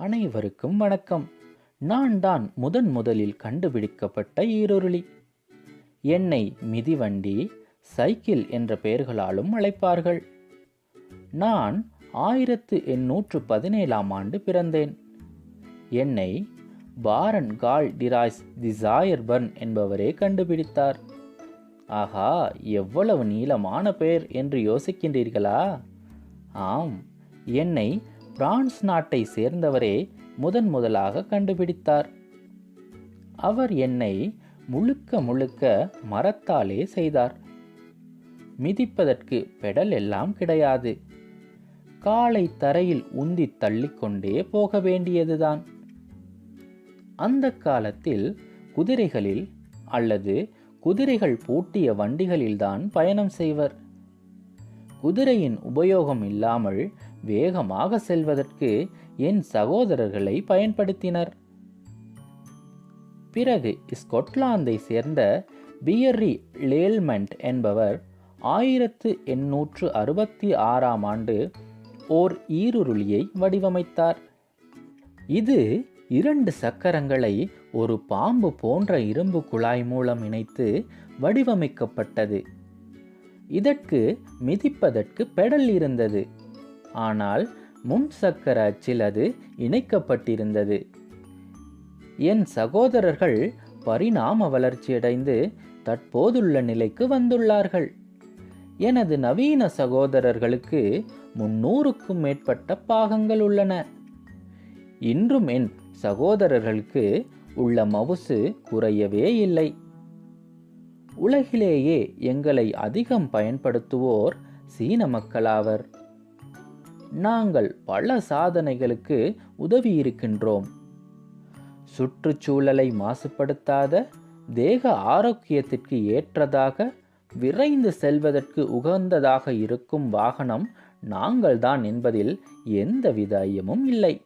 அனைவருக்கும் வணக்கம். நான் தான் முதன் முதலில் கண்டுபிடிக்கப்பட்ட ஈரொருளி. என்னை மிதிவண்டி சைக்கிள் என்ற பெயர்களாலும் அழைப்பார்கள். நான் ஆயிரத்து எண்ணூற்று பதினேழாம் ஆண்டு பிறந்தேன். என்னை பாரன் கால் டிராய்ஸ் டிசாயர்பர்ன் என்பவரே கண்டுபிடித்தார். ஆஹா எவ்வளவு நீளமான பெயர் என்று யோசிக்கின்றீர்களா? ஆம் என்னை பிரான்ஸ் நாட்டை சேர்ந்தவரே முதன் முதலாக கண்டுபிடித்தார். அவர் என்னை முழுக்க முழுக்க மரத்தாலே செய்தார். மிதிப்பதற்கு பெடல் எல்லாம் கிடையாது. காலை தரையில் உந்தி தள்ளிக்கொண்டே போக வேண்டியதுதான். அந்த காலத்தில் குதிரைகளில் அல்லது குதிரைகள் பூட்டிய வண்டிகளில்தான் பயணம் செய்வர். குதிரையின் உபயோகம் இல்லாமல் வேகமாக செல்வதற்கு என் சகோதரர்களை பயன்படுத்தினர். பிறகு ஸ்கொட்லாந்தை சேர்ந்த பியர்ரி லேல்மெண்ட் என்பவர் ஆயிரத்து எண்ணூற்று அறுபத்தி ஆறாம் ஆண்டு ஓர் ஈருருளியை வடிவமைத்தார். இது இரண்டு சக்கரங்களை ஒரு பாம்பு போன்ற இரும்பு குழாய் மூலம் இணைத்து வடிவமைக்கப்பட்டது. இதற்கு மிதிப்பதற்கு பெடல் இருந்தது. ஆனால் முன் சக்கர அச்சில் அது இணைக்கப்பட்டிருந்தது. என் சகோதரர்கள் பரிணாம வளர்ச்சியடைந்து தற்போதுள்ள நிலைக்கு வந்துள்ளார்கள். எனது நவீன சகோதரர்களுக்கு முன்னூறுக்கும் மேற்பட்ட பாகங்கள் உள்ளன. இன்றும் என் சகோதரர்களுக்கு உள்ள மவுசு குறையவே இல்லை. உலகிலேயே எங்களை அதிகம் பயன்படுத்துவோர் சீன மக்களாவர். நாங்கள் பல சாதனைகளுக்கு உதவி இருக்கின்றோம் சுற்றுச்சூழலை மாசுபடுத்தாத தேக ஆரோக்கியத்திற்கு ஏற்றதாக விரைந்து செல்வதற்கு உகந்ததாக இருக்கும் வாகனம் நாங்கள்தான் என்பதில் எந்தவித ஐயமும் இல்லை.